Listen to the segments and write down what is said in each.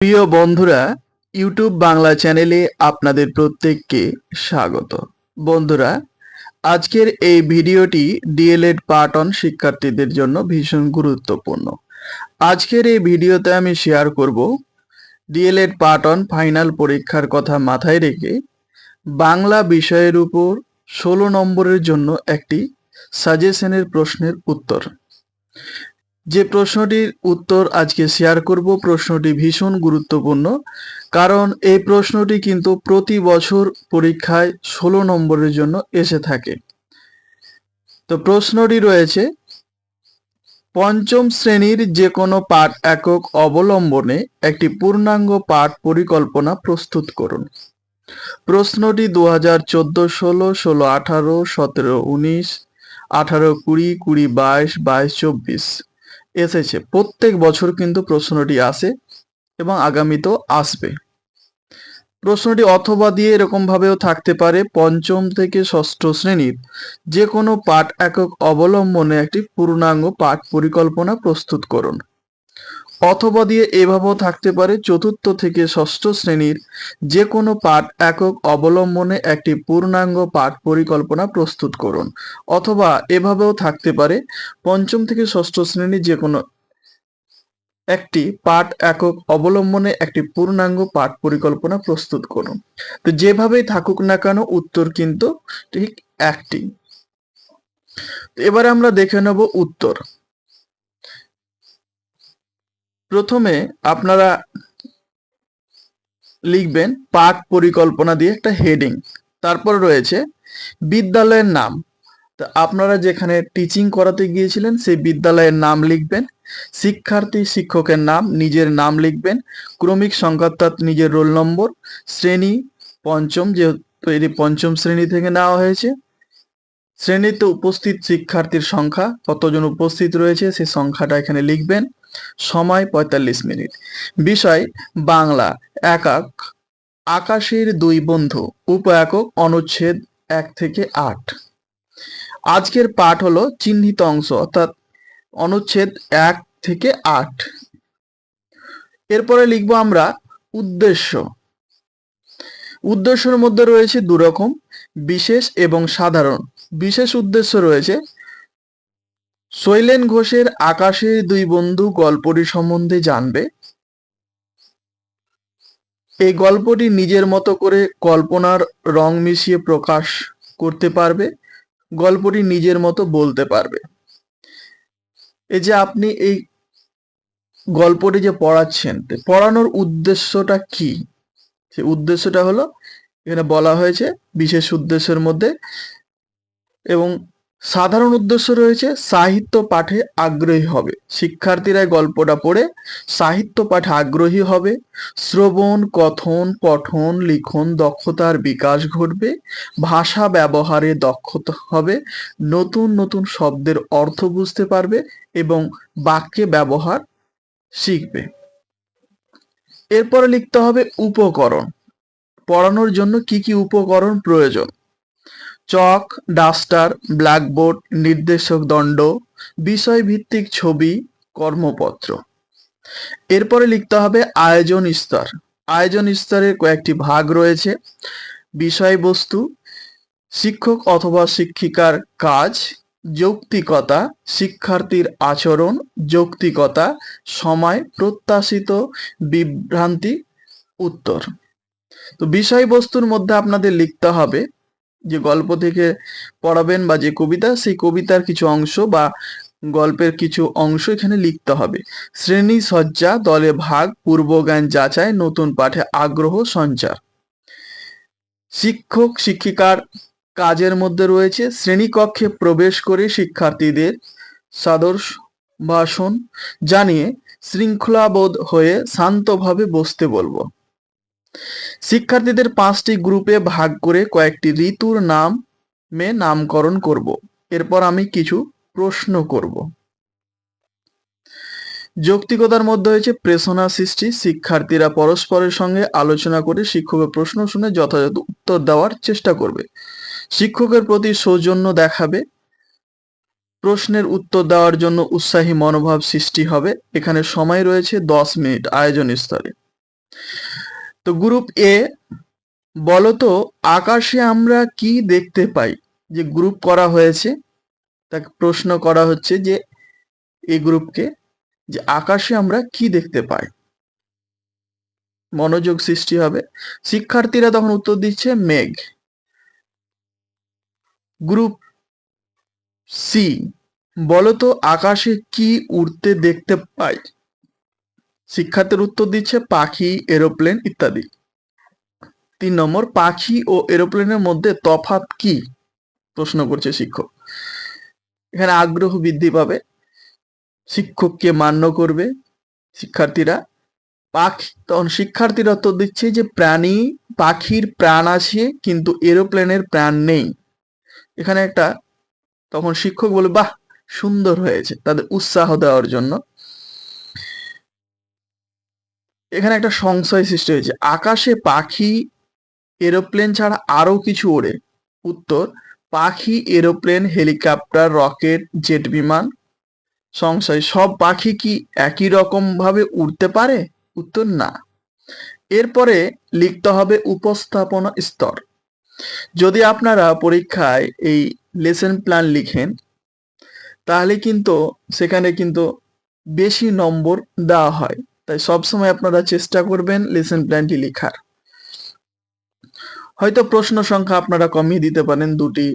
প্রিয় বন্ধুরা ইউটিউব বাংলা চ্যানেলে আপনাদের প্রত্যেককে স্বাগত। বন্ধুরা, আজকের এই ভিডিওটি ডিএলএড পার্ট অন শিক্ষার্থীদের জন্য ভীষণ গুরুত্বপূর্ণ। আজকের এই ভিডিওতে আমি শেয়ার করব ডিএলএড পার্ট অন ফাইনাল পরীক্ষার কথা মাথায় রেখে বাংলা বিষয়ের উপর ষোলো নম্বরের জন্য একটি সাজেশনের প্রশ্নের উত্তর। যে প্রশ্নটির উত্তর আজকে শেয়ার করব, প্রশ্নটি ভীষণ গুরুত্বপূর্ণ। কারণ এই প্রশ্নটি কিন্তু প্রতি বছর পরীক্ষায় ষোলো নম্বরের জন্য এসে থাকে। তো প্রশ্নটি রয়েছে, পঞ্চম শ্রেণির যে কোনো পাঠ একক অবলম্বনে একটি পূর্ণাঙ্গ পাঠ পরিকল্পনা প্রস্তুত করুন। প্রশ্নটি দু হাজার চোদ্দ, ষোলো ষোলো, আঠারো, সতেরো, উনিশ, আঠারো, কুড়ি কুড়ি, বাইশ বাইশ, চব্বিশ। এসেছে। প্রত্যেক বছর কিন্তু প্রশ্নটি আসে এবং আগামীতেও আসবে। প্রশ্নটি অথবা দিয়ে এরকমভাবেও থাকতে পারে, পঞ্চম থেকে ষষ্ঠ শ্রেণির যে কোনো পাঠ একক অবলম্বনে একটি পূর্ণাঙ্গ পাঠ পরিকল্পনা প্রস্তুত করুন। অথবা দিয়ে এভাবেও থাকতে পারে চতুর্থ থেকে ষষ্ঠ শ্রেণির যে কোনো পাঠ একক অবলম্বনে একটি পূর্ণাঙ্গ পাঠ পরিকল্পনা প্রস্তুত করুন, অথবা এভাবেও থাকতে পারে পঞ্চম থেকে ষষ্ঠ শ্রেণির যে কোনো একটি পাঠ একক অবলম্বনে একটি পূর্ণাঙ্গ পাঠ পরিকল্পনা প্রস্তুত করুন। তো যেভাবেই থাকুক না কেন উত্তর কিন্তু ঠিক একটি। এবারে আমরা দেখে নেব উত্তর। প্রথমে আপনারা লিখবেন পাঠ পরিকল্পনা দিয়ে একটা হেডিং। তারপর রয়েছে বিদ্যালয়ের নাম। তো আপনারা যেখানে টিচিং করাতে গিয়েছিলেন, সেই বিদ্যালয়ের নাম লিখবেন। শিক্ষার্থী শিক্ষকের নাম, নিজের নাম লিখবেন। ক্রমিক সংখ্যাত্মাত নিজের রোল নম্বর, শ্রেণি, পঞ্চম, যেহেতু এটি পঞ্চম শ্রেণি থেকে নেওয়া হয়েছে। শ্রেণীতে উপস্থিত শিক্ষার্থীর সংখ্যা, কতজন উপস্থিত রয়েছে, সেই সংখ্যাটা এখানে লিখবেন। সময় পঁয়তাল্লিশ মিনিট। বিষয়, বাংলা, একাক, আকাশের দুই বন্ধু উপ একক অনুচ্ছেদ এক থেকে আট। আজকের পাঠ হলো চিহ্নিত অংশ, অর্থাৎ অনুচ্ছেদ এক থেকে আট। এরপরে লিখব আমরা উদ্দেশ্য। উদ্দেশ্যের মধ্যে রয়েছে দুরকম, বিশেষ এবং সাধারণ। বিশেষ উদ্দেশ্য রয়েছে শৈলেন ঘোষের আকাশের দুই বন্ধু গল্পটি সম্বন্ধে জানবে। এই গল্পটি নিজের মতো করে কল্পনার রং মিশিয়ে প্রকাশ করতে পারবে, গল্পটি নিজের মতো বলতে পারবে। এই যে আপনি এই গল্পটি যে পড়াচ্ছেন পড়ানোর উদ্দেশ্যটা কি? সে উদ্দেশ্যটা হলো, এখানে বলা হয়েছে বিশেষ উদ্দেশ্যের মধ্যে এবং সাধারণ উদ্দেশ্য রয়েছে সাহিত্য পাঠে আগ্রহী হবে। শিক্ষার্থীরা গল্পটা পড়ে সাহিত্য পাঠে আগ্রহী হবে। শ্রবণ, কথন, পঠন, লিখন দক্ষতার বিকাশ ঘটবে। ভাষা ব্যবহারে দক্ষতা হবে। নতুন নতুন শব্দের অর্থ বুঝতে পারবে এবং বাক্যে ব্যবহার শিখবে। এরপরে লিখতে হবে উপকরণ। পড়ানোর জন্য কি কি উপকরণ প্রয়োজন? চক, ডাস্টার, ব্ল্যাকবোর্ড, নির্দেশক দণ্ড, বিষয়ভিত্তিক ছবি, কর্মপত্র। এরপরে লিখতে হবে আয়োজন স্তর। আয়োজন স্তরের কয়েকটি ভাগ রয়েছে। বিষয়বস্তু, শিক্ষক অথবা শিক্ষিকার কাজ, যৌক্তিকতা, শিক্ষার্থীর আচরণ, যৌক্তিকতা, সময়, প্রত্যাশিত বিভ্রান্তি, উত্তর। তো বিষয়বস্তুর মধ্যে আপনাদের লিখতে হবে যে গল্প থেকে পড়াবেন বা যে কবিতা, সেই কবিতার কিছু অংশ বা গল্পের কিছু অংশ এখানে লিখতে হবে। শ্রেণি সজ্জা, দলে ভাগ পূর্বজ্ঞান যাচাই, নতুন পাঠে আগ্রহ, সঞ্চার। শিক্ষক, শিক্ষিকার কাজের মধ্যে রয়েছে। শ্রেণীকক্ষে প্রবেশ করে শিক্ষার্থীদের সাদর ভাষণ জানিয়ে শৃঙ্খলাবোধ হয়ে শান্তভাবে বসতে বলব। শিক্ষার্থীদের পাঁচটি গ্রুপে ভাগ করে কয়েকটি ঋতুর নাম মে নামকরণ করব। এরপর আমি কিছু প্রশ্ন করব। যৌক্তিকতার মধ্যে হয়েছে প্রেষণা সৃষ্টি, শিক্ষার্থীরা পরস্পরের সঙ্গে আলোচনা করে শিক্ষকের প্রশ্ন শুনে যথাযথ উত্তর দেওয়ার চেষ্টা করবে। শিক্ষকের প্রতি সৌজন্য দেখাবে। প্রশ্নের উত্তর দেওয়ার জন্য উৎসাহী মনোভাব সৃষ্টি হবে। এখানে সময় রয়েছে দশ মিনিট, আয়োজন স্তরে। তো গ্রুপ এ বলতো আকাশে আমরা কি দেখতে পাই? যে গ্রুপ করা হয়েছে, তাকে প্রশ্ন করা হচ্ছে যে এই গ্রুপকে যে আকাশে আমরা কি দেখতে পাই? মনোযোগ সৃষ্টি হবে। শিক্ষার্থীরা তখন উত্তর দিচ্ছে মেঘ। গ্রুপ সি বলতো আকাশে কি উড়তে দেখতে পাই? শিক্ষার্থীর উত্তর দিচ্ছে পাখি, এরোপ্লেন ইত্যাদি। তিন নম্বর, পাখি ও এরোপ্লেনের মধ্যে তফাৎ কি? প্রশ্ন করছে শিক্ষক। এখানে আগ্রহ বৃদ্ধি পাবে, শিক্ষককে মান্য করবে শিক্ষার্থীরা। পাখি, তখন শিক্ষার্থীরা উত্তর দিচ্ছে যে প্রাণী, পাখির প্রাণ আছে, কিন্তু এরোপ্লেনের প্রাণ নেই। এখানে একটা, তখন শিক্ষক বলে বাহ, সুন্দর হয়েছে। তাদের উৎসাহ দেওয়ার জন্য। এখানে একটা সংশয় সৃষ্টি হয়েছে। আকাশে পাখি, এরোপ্লেন ছাড়া আরও কিছু ওড়ে। উত্তর, পাখি, এরোপ্লেন, হেলিকপ্টার, রকেট, জেট বিমান। সংশয়, সব পাখি কি একই রকম ভাবে উড়তে পারে? উত্তর, না। এরপরে লিখতে হবে উপস্থাপনা স্তর। যদি আপনারা পরীক্ষায় এই লেসন প্ল্যান লিখেন, তাহলে কিন্তু সেখানে কিন্তু বেশি নম্বর দেওয়া হয়। তাই সবসময় আপনারা চেষ্টা করবেন লেসন প্ল্যানটি লেখার। হয়তো প্রশ্ন সংখ্যা আপনারা কমিয়ে দিতে পারেন দুটি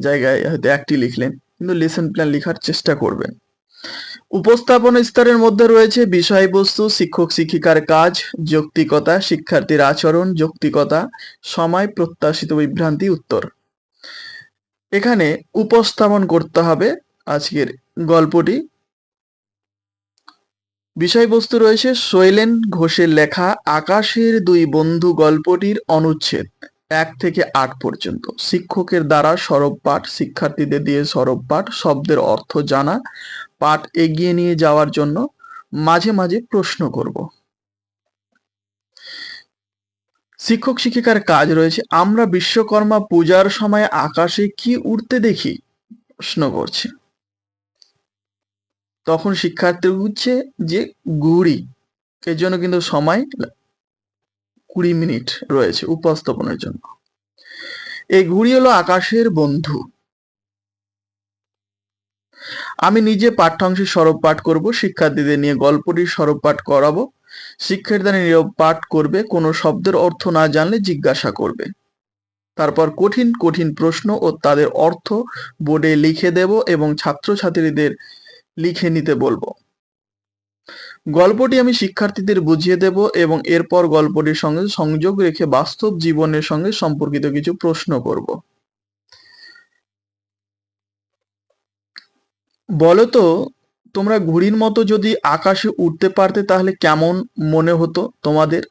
জায়গায়, হয়তো একটি লিখলেন, কিন্তু লেসন প্ল্যান লেখার চেষ্টা করবেন। উপস্থাপন স্তরের মধ্যে রয়েছে বিষয়বস্তু, শিক্ষক শিক্ষিকার কাজ, যৌক্তিকতা, শিক্ষার্থীর আচরণ, যৌক্তিকতা, সময়, প্রত্যাশিত বিভ্রান্তি, উত্তর। এখানে উপস্থাপন করতে হবে আজকের গল্পটি। বিষয়বস্তু রয়েছে শৈলেন ঘোষের লেখা আকাশের দুই বন্ধু গল্পটির অনুচ্ছেদ, এক থেকে আট পর্যন্ত। শিক্ষকের দ্বারা সরব পাঠ, শিক্ষার্থীদের দিয়ে সরব পাঠ, শব্দের অর্থ জানা, পাঠ এগিয়ে নিয়ে যাওয়ার জন্য মাঝে মাঝে প্রশ্ন করব। শিক্ষক শিক্ষিকার কাজ রয়েছে, আমরা বিশ্বকর্মা পূজার সময় আকাশে কি উঠতে দেখি? প্রশ্ন করছে। তখন শিক্ষার্থী বুঝছে যে ঘুড়ি এর জন্য কিন্তু সময় কুড়ি মিনিট রয়েছে উপস্থাপনের জন্য। এই ঘুড়ি হলো আকাশের বন্ধু। আমি নিজে পাঠ্যাংশে সরব পাঠ করব, শিক্ষার্থীদের নিয়ে গল্পটির সরব পাঠ করাবো। শিক্ষার্থীরা নীরব পাঠ করবে, কোনো শব্দের অর্থ না জানলে জিজ্ঞাসা করবে। তারপর কঠিন কঠিন প্রশ্ন ও তাদের অর্থ বোর্ডে লিখে দেব এবং ছাত্রছাত্রীদের লিখে নিতে বলব। গল্পটি আমি শিক্ষার্থীদের বুঝিয়ে দেব এবং এরপর গল্পটির সঙ্গে সংযোগ রেখে বাস্তব জীবনের সঙ্গে সম্পর্কিত কিছু প্রশ্ন করব। বলো তো তোমরা ঘুড়ির মতো যদি আকাশে উঠতে পারতে তাহলে কেমন মনে হতো তোমাদের?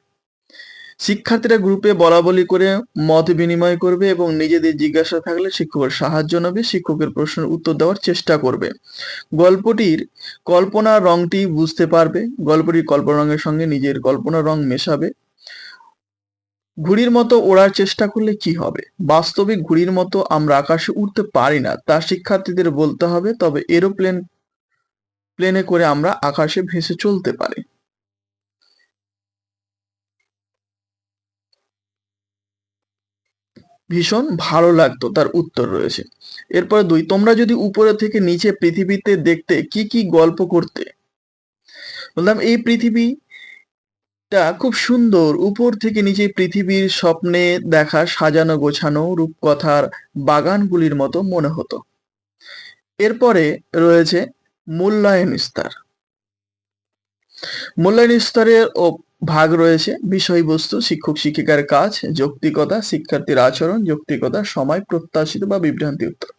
শিক্ষার্থীরা গ্রুপে বলা বলি করে মত বিনিময় করবে এবং নিজেদের জিজ্ঞাসা থাকলে শিক্ষকের সাহায্য নেবে, শিক্ষকের প্রশ্নের উত্তর দেওয়ার চেষ্টা করবে। গল্পটির কল্পনা রংটি বুঝতে পারবে, গল্পটির কল্পনা রঙের সঙ্গে নিজের কল্পনা রং মেশাবে। ঘুড়ির মতো ওড়ার চেষ্টা করলে কি হবে? বাস্তবিক ঘুড়ির মতো আমরা আকাশে উঠতে পারি না, তা শিক্ষার্থীদের বলতে হবে, তবে এরোপ্লেন প্লেনে করে আমরা আকাশে ভেসে চলতে পারি। ভীষণ ভালো লাগতো, তার উত্তর রয়েছে। এরপরে দুই, তোমরা যদি উপরে থেকে নিচে পৃথিবীতে দেখতে কি কি গল্প করতে? বললাম, এই পৃথিবীটা খুব সুন্দর। উপর থেকে নিচে পৃথিবীর স্বপ্নে দেখা সাজানো গোছানো রূপকথার বাগানগুলির মতো মনে হতো। এরপরে রয়েছে মূল্যায়ন স্তর। মূল্যায়ন স্তরের ও ভাগ রয়েছে বিষয়বস্তু, শিক্ষক শিক্ষিকার কাজ, যৌক্তিকতা, শিক্ষার্থীর আচরণ, যৌক্তিকতা, সময়, প্রত্যাশিত বা বিভ্রান্তি উত্তর।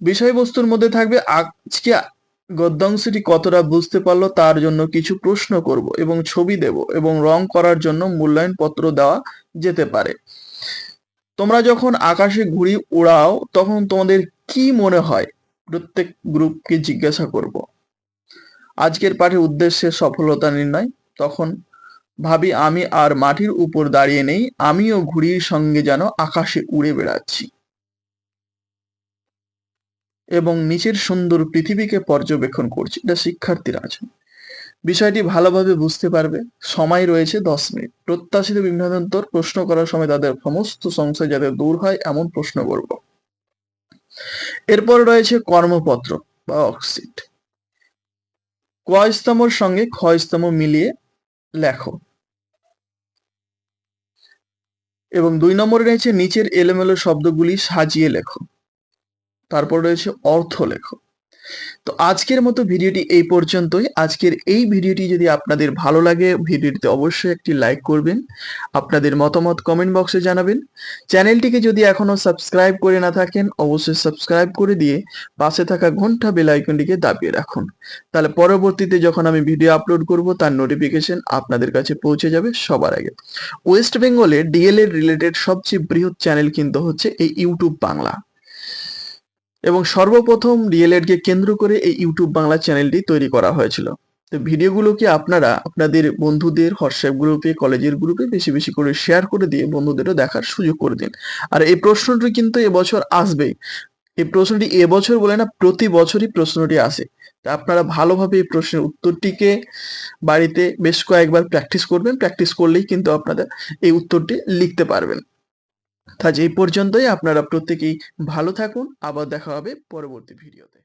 বিষয়বস্তুর মধ্যে থাকবে আজকে গদ্যাংশটি কতটা বুঝতে পারল তার জন্য কিছু প্রশ্ন করব এবং ছবি দেব এবং রং করার জন্য মূল্যায়ন পত্র দেওয়া যেতে পারে। তোমরা যখন আকাশে ঘুড়ি উড়াও, তখন তোমাদের কি মনে হয়? প্রত্যেক গ্রুপকে জিজ্ঞাসা করব। আজকের পাঠের উদ্দেশ্যে সফলতা নির্ণয়। তখন ভাবি, আমি আর মাটির উপর দাঁড়িয়ে নেই, আমিও ঘুড়ির সঙ্গে যেন আকাশে উড়ে বেড়াচ্ছি। এবং নিচের সুন্দর পৃথিবীকে পর্যবেক্ষণ করছি। এটা শিক্ষার্থীরা আছে। বিষয়টি ভালোভাবে বুঝতে পারবে। সময় রয়েছে দশ মিনিট। প্রত্যাশিত বিভ্রান্তান্তর, প্রশ্ন করার সময় তাদের সমস্ত সংশয় যাতে দূর হয়, এমন প্রশ্ন করব। এরপর রয়েছে কর্মপত্র বা অক্সিট। ক স্তম্ভর সঙ্গে খ মিলিয়ে লেখো। এবং দুই নম্বরে রয়েছে, নিচের এলোমেলো শব্দগুলি সাজিয়ে লেখো। তারপর রয়েছে অর্থ লেখো। তো আজকের মতো ভিডিওটি এই পর্যন্তই। আজকের এই ভিডিওটি যদি আপনাদের ভালো লাগে, ভিডিওটিতে অবশ্যই একটি লাইক করবেন। আপনাদের মতামত কমেন্ট বক্সে জানাবেন। চ্যানেলটিকে যদি এখনও সাবস্ক্রাইব করে না থাকেন, অবশ্যই সাবস্ক্রাইব করে দিয়ে পাশে থাকা ঘণ্টা বেল দাবিয়ে রাখুন। তাহলে পরবর্তীতে যখন আমি ভিডিও আপলোড করব, তার নোটিফিকেশন আপনাদের কাছে পৌঁছে যাবে সবার আগে। ওয়েস্ট বেঙ্গলে ডিএলএড রিলেটেড সবচেয়ে বৃহৎ চ্যানেল কিন্তু হচ্ছে এই ইউটিউব বাংলা। এবং সর্বপ্রথম ডিএলএড কে কেন্দ্র করে এই ইউটিউব বাংলা চ্যানেলটি তৈরি করা হয়েছিল। তো ভিডিওগুলোকে আপনারা আপনাদের বন্ধুদের হোয়াটসঅ্যাপ গ্রুপে কলেজের গ্রুপে বেশি বেশি করে শেয়ার করে দিয়ে বন্ধুদেরও দেখার সুযোগ করে দিন? আর এই প্রশ্নটি কিন্তু এবছর আসবেই। এই প্রশ্নটি এবছর বলে না, প্রতি বছরই প্রশ্নটি আসে। তা আপনারা ভালোভাবে এই প্রশ্নের উত্তরটিকে বাড়িতে বেশ কয়েকবার প্র্যাকটিস করবেন। প্র্যাকটিস করলেই কিন্তু আপনারা এই উত্তরটি লিখতে পারবেন। আজ এই পর্যন্তই। আপনারা প্রত্যেকেই ভালো থাকুন। আবার দেখা হবে পরবর্তী ভিডিওতে।